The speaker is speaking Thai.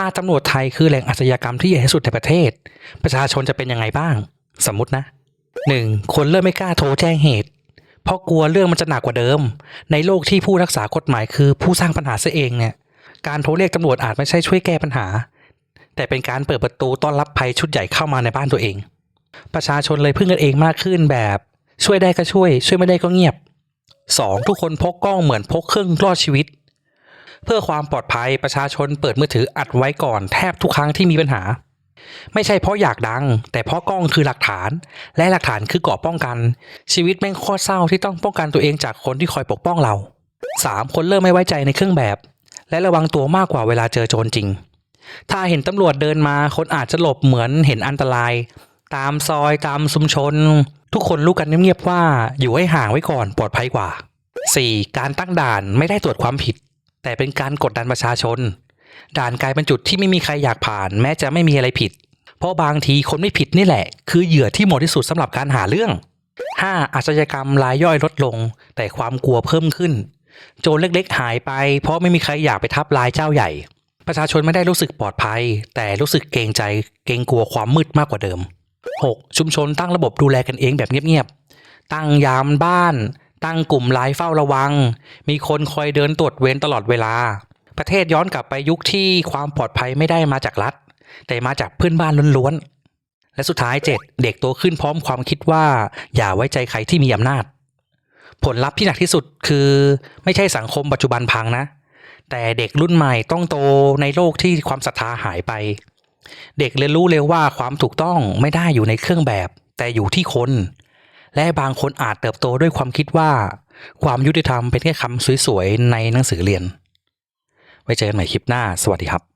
ถ้าตำรวจไทยคือแหล่งอาชญากรรมที่ใหญ่ที่สุดในประเทศ ประชาชนจะเป็นยังไงบ้าง สมมตินะหนึ่งคนเริ่มไม่กล้าโทรแจ้งเหตุ เพราะกลัวเรื่องมันจะหนักกว่าเดิม ในโลกที่ผู้รักษากฎหมายคือผู้สร้างปัญหาเสียเองเนี่ยการโทรเรียกตำรวจอาจไม่ใช่ช่วยแก้ปัญหา แต่เป็นการเปิดประตูต้อนรับภัยชุดใหญ่เข้ามาในบ้านตัวเอง ประชาชนเลยพึ่งกันเองมากขึ้นแบบ ช่วยได้ก็ช่วย ช่วยไม่ได้ก็เงียบ 2. ทุกคนพกกล้องเหมือนพกเครื่องรอดชีวิต เพื่อความปลอดภัยประชาชนเปิดมือถืออัดไว้ก่อนแทบทุกครั้งที่มีปัญหา ไม่ใช่เพราะอยากดัง แต่เพราะกล้องคือหลักฐาน และหลักฐานคือเกราะป้องกัน ชีวิตแม่งโคตรเศร้าที่ต้องป้องกันตัวเองจากคนที่คอยปกป้องเรา 3. คนเริ่มไม่ไว้ใจในเครื่องแบบ และระวังตัวมากกว่าเวลาเจอโจรจริง ถ้าเห็นตำรวจเดินมาคนอาจจะหลบเหมือนเห็นอันตราย ตามซอยตามชุมชน ทุกคนรู้กันเงียบๆว่าอยู่ให้ห่างไว้ก่อนปลอดภัยกว่า 4. การตั้งด่านไม่ได้ตรวจความผิด แต่เป็นการกดดันประชาชน ด่านกลายเป็นจุดที่ไม่มีใครอยากผ่าน แม้จะไม่มีอะไรผิด เพราะบางทีคนไม่ผิดนี่แหละ คือเหยื่อที่เหมาะที่สุดสำหรับการหาเรื่อง 5. อาชญากรรมรายย่อยลดลง แต่ความกลัวเพิ่มขึ้น โจรเล็กๆ หายไป เพราะไม่มีใครอยากไปทับลายเจ้าใหญ่ ประชาชนไม่ได้รู้สึกปลอดภัย แต่รู้สึกเกรงใจ เกรงกลัวความมืดมากกว่าเดิม 6. ชุมชนตั้งระบบดูแลกันเองแบบเงียบๆตั้งยามบ้าน ตั้งกลุ่มไลน์เฝ้าระวัง มีคนคอยเดินตรวจเวรตลอดเวลา ประเทศย้อนกลับไปยุคที่ความปลอดภัยไม่ได้มาจากรัฐ แต่มาจากเพื่อนบ้านล้วนๆ และสุดท้าย 7. เด็กโตขึ้นพร้อมความคิดว่า อย่าไว้ใจใครที่มีอำนาจ ผลลัพธ์ที่หนักที่สุดคือไม่ใช่สังคมปัจจุบันพังนะ แต่เด็กรุ่นใหม่ต้องโตในโลกที่ความศรัทธาหายไป เด็กเรียนรู้เร็วว่าความถูกต้องไม่ได้อยู่ในเครื่องแบบ แต่อยู่ที่คน และบางคนอาจเติบโตด้วยความคิดว่า ความยุติธรรมเป็นแค่คำสวยๆ ในหนังสือเรียน ไว้เจอกันใหม่คลิปหน้า สวัสดีครับ